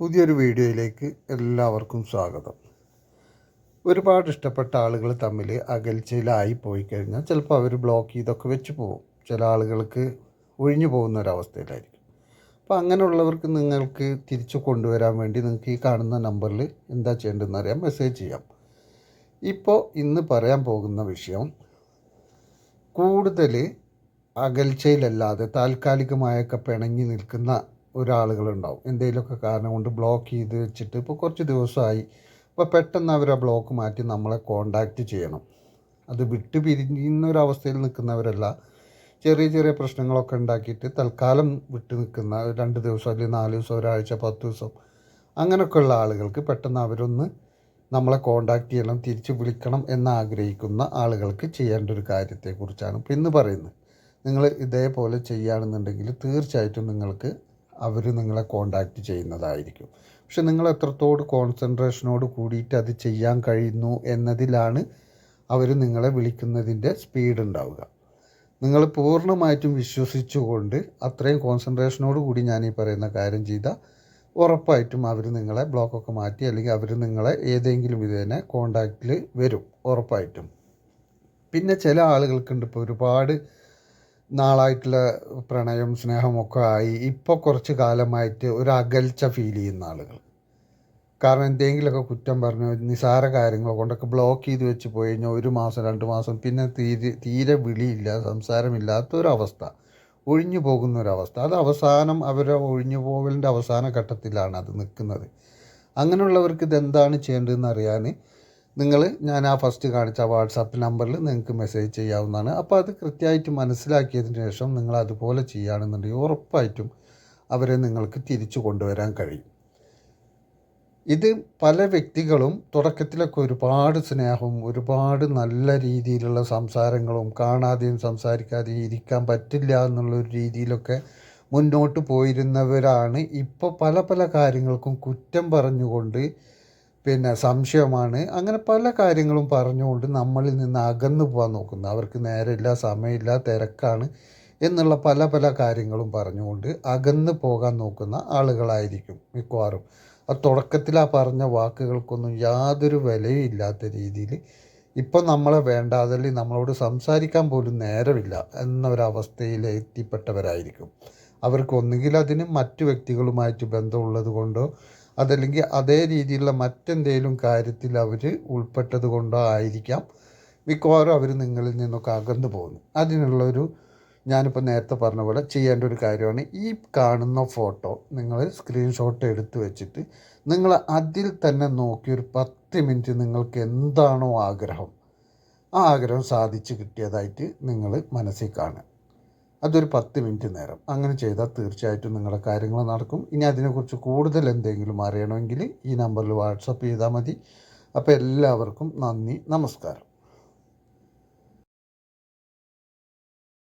പുതിയൊരു വീഡിയോയിലേക്ക് എല്ലാവർക്കും സ്വാഗതം. ഒരുപാട് ഇഷ്ടപ്പെട്ട ആളുകൾ തമ്മിൽ അകൽച്ചയിലായി പോയി കഴിഞ്ഞാൽ ചിലപ്പോൾ അവർ ബ്ലോക്ക് ചെയ്തൊക്കെ വെച്ച് പോകും. ചില ആളുകൾക്ക് ഒഴിഞ്ഞു പോകുന്ന ഒരവസ്ഥയിലായിരിക്കും അപ്പോൾ അങ്ങനെയുള്ളവർക്ക് നിങ്ങൾക്ക് തിരിച്ചു കൊണ്ടുവരാൻ വേണ്ടി നിങ്ങൾക്ക് ഈ കാണുന്ന നമ്പറിൽ എന്താ ചെയ്യേണ്ടതെന്ന് അറിയാം മെസ്സേജ് ചെയ്യാം. ഇപ്പോൾ ഇന്ന് പറയാൻ പോകുന്ന വിഷയം കൂടുതൽ അകൽച്ചയിലല്ലാതെ താൽക്കാലികമായൊക്കെ പിണങ്ങി നിൽക്കുന്ന ഒരാളുകളുണ്ടാവും. എന്തെങ്കിലുമൊക്കെ കാരണം കൊണ്ട് ബ്ലോക്ക് ചെയ്ത് വെച്ചിട്ട് ഇപ്പോൾ കുറച്ച് ദിവസമായി. അപ്പോൾ പെട്ടെന്ന് അവർ ആ ബ്ലോക്ക് മാറ്റി നമ്മളെ കോണ്ടാക്റ്റ് ചെയ്യണം. അത് വിട്ട് പിരിയുന്ന ഒരവസ്ഥയിൽ നിൽക്കുന്നവരല്ല. ചെറിയ ചെറിയ പ്രശ്നങ്ങളൊക്കെ ഉണ്ടാക്കിയിട്ട് തൽക്കാലം വിട്ടു നിൽക്കുന്ന രണ്ട് ദിവസം അല്ലെങ്കിൽ നാല് ദിവസം ഒരാഴ്ച പത്ത് ദിവസം അങ്ങനെയൊക്കെയുള്ള ആളുകൾക്ക് പെട്ടെന്ന് അവരൊന്ന് നമ്മളെ കോണ്ടാക്റ്റ് ചെയ്യണം തിരിച്ച് വിളിക്കണം എന്ന് ആഗ്രഹിക്കുന്ന ആളുകൾക്ക് ചെയ്യേണ്ട ഒരു കാര്യത്തെക്കുറിച്ചാണ് ഇപ്പം ഇന്ന് പറയുന്നത്. നിങ്ങൾ ഇതേപോലെ ചെയ്യുകയാണെന്നുണ്ടെങ്കിൽ തീർച്ചയായിട്ടും നിങ്ങൾക്ക് അവർ നിങ്ങളെ കോണ്ടാക്റ്റ് ചെയ്യുന്നതായിരിക്കും. പക്ഷെ നിങ്ങൾ എത്രത്തോട് കോൺസെൻട്രേഷനോട് കൂടിയിട്ട് അത് ചെയ്യാൻ കഴിയുന്നു എന്നതിലാണ് അവർ നിങ്ങളെ വിളിക്കുന്നതിന്റെ സ്പീഡ് ഉണ്ടാവുക. നിങ്ങൾ പൂർണമായിട്ടും വിശ്വസിച്ചുകൊണ്ട് അത്രയും കോൺസെൻട്രേഷനോട് കൂടി ഞാൻ ഈ പറയുന്ന കാര്യം ചെയ്താൽ ഉറപ്പായിട്ടും അവർ നിങ്ങളെ ബ്ലോക്കൊക്കെ മാറ്റി അല്ലെങ്കിൽ അവർ നിങ്ങളെ ഏതെങ്കിലും വിധേന കോണ്ടാക്റ്റിൽ വരും ഉറപ്പായിട്ടും. പിന്നെ ചില ആളുകൾക്കുണ്ട് ഇപ്പോൾ ഒരുപാട് നാളായിട്ടുള്ള പ്രണയം സ്നേഹമൊക്കെ ആയി ഇപ്പോൾ കുറച്ച് കാലമായിട്ട് ഒരു അകൽച്ച ഫീൽ ചെയ്യുന്ന ആളുകൾ. കാരണം എന്തെങ്കിലുമൊക്കെ കുറ്റം പറഞ്ഞു നിസാര കാര്യങ്ങൾ കൊണ്ടൊക്കെ ബ്ലോക്ക് ചെയ്ത് വെച്ച് പോയി കഴിഞ്ഞാൽ ഒരു മാസം രണ്ട് മാസം പിന്നെ തീരെ തീരെ വിളിയില്ല സംസാരമില്ലാത്തൊരവസ്ഥ ഒഴിഞ്ഞു പോകുന്ന ഒരവസ്ഥ അത് അവസാനം അവരെ ഒഴിഞ്ഞു പോകലിന്റെ അവസാന ഘട്ടത്തിലാണ് അത് നിൽക്കുന്നത്. അങ്ങനെയുള്ളവർക്ക് ഇതെന്താണ് ചെയ്യേണ്ടതെന്ന് അറിയാൻ നിങ്ങൾ ഞാൻ ആ ഫസ്റ്റ് കാണിച്ച വാട്സാപ്പ് നമ്പറിൽ നിങ്ങൾക്ക് മെസ്സേജ് ചെയ്യാവുന്നതാണ്. അപ്പോൾ അത് കൃത്യമായിട്ട് മനസ്സിലാക്കിയതിന് ശേഷം നിങ്ങൾ അതുപോലെ ചെയ്യുകയാണെന്നുണ്ടെങ്കിൽ ഉറപ്പായിട്ടും അവരെ നിങ്ങൾക്ക് തിരിച്ചു കൊണ്ടുവരാൻ കഴിയും. ഇത് പല വ്യക്തികളും തുടക്കത്തിലൊക്കെ ഒരുപാട് സ്നേഹവും ഒരുപാട് നല്ല രീതിയിലുള്ള സംസാരങ്ങളും കാണാതെയും സംസാരിക്കാതെയും ഇരിക്കാൻ പറ്റില്ല എന്നുള്ളൊരു രീതിയിലൊക്കെ മുന്നോട്ട് പോയിരുന്നവരാണ്. ഇപ്പോൾ പല പല കാര്യങ്ങൾക്കും കുറ്റം പറഞ്ഞുകൊണ്ട് പിന്നെ സംശയമാണ്. അങ്ങനെ പല കാര്യങ്ങളും പറഞ്ഞുകൊണ്ട് നമ്മളിൽ നിന്ന് അകന്നു പോകാൻ നോക്കുന്നു. അവർക്ക് നേരമില്ല സമയമില്ല തിരക്കാണ് എന്നുള്ള പല പല കാര്യങ്ങളും പറഞ്ഞുകൊണ്ട് അകന്നു പോകാൻ നോക്കുന്ന ആളുകളായിരിക്കും മിക്കവാറും. ആ തുടക്കത്തിൽ ആ പറഞ്ഞ വാക്കുകൾക്കൊന്നും യാതൊരു വിലയും ഇല്ലാത്ത രീതിയിൽ ഇപ്പം നമ്മളെ വേണ്ട അതല്ലെങ്കിൽ നമ്മളോട് സംസാരിക്കാൻ പോലും നേരമില്ല എന്നൊരവസ്ഥയിൽ എത്തിപ്പെട്ടവരായിരിക്കും. അവർക്ക് ഒന്നുകിൽ അതിന് മറ്റു വ്യക്തികളുമായിട്ട് ബന്ധമുള്ളത് കൊണ്ടോ അതല്ലെങ്കിൽ അതേ രീതിയിലുള്ള മറ്റെന്തെങ്കിലും കാര്യത്തിൽ അവർ ഉൾപ്പെട്ടത് കൊണ്ടോ ആയിരിക്കാം. മിക്കവാറും അവർ നിങ്ങളിൽ നിന്നൊക്കെ അകന്നു പോകുന്നു. അതിനുള്ളൊരു ഞാനിപ്പോൾ നേരത്തെ പറഞ്ഞ പോലെ ചെയ്യേണ്ട ഒരു കാര്യമാണ് ഈ കാണുന്ന ഫോട്ടോ നിങ്ങൾ സ്ക്രീൻഷോട്ട് എടുത്തു വെച്ചിട്ട് നിങ്ങൾ അതിൽ തന്നെ നോക്കി ഒരു പത്ത് മിനിറ്റ് നിങ്ങൾക്ക് എന്താണോ ആഗ്രഹം. ആ ആഗ്രഹം സാധിച്ചു കിട്ടിയതായിട്ട് നിങ്ങൾ മനസ്സിൽ കാണുക. അതൊരു പത്ത് മിനിറ്റ് നേരം. അങ്ങനെ ചെയ്താൽ തീർച്ചയായിട്ടും നിങ്ങളുടെ കാര്യങ്ങൾ നടക്കും. ഇനി അതിനെക്കുറിച്ച് കൂടുതൽ എന്തെങ്കിലും അറിയണമെങ്കിൽ ഈ നമ്പറിൽ വാട്സപ്പ് ചെയ്താൽ മതി. അപ്പോൾ എല്ലാവർക്കും നന്ദി നമസ്കാരം.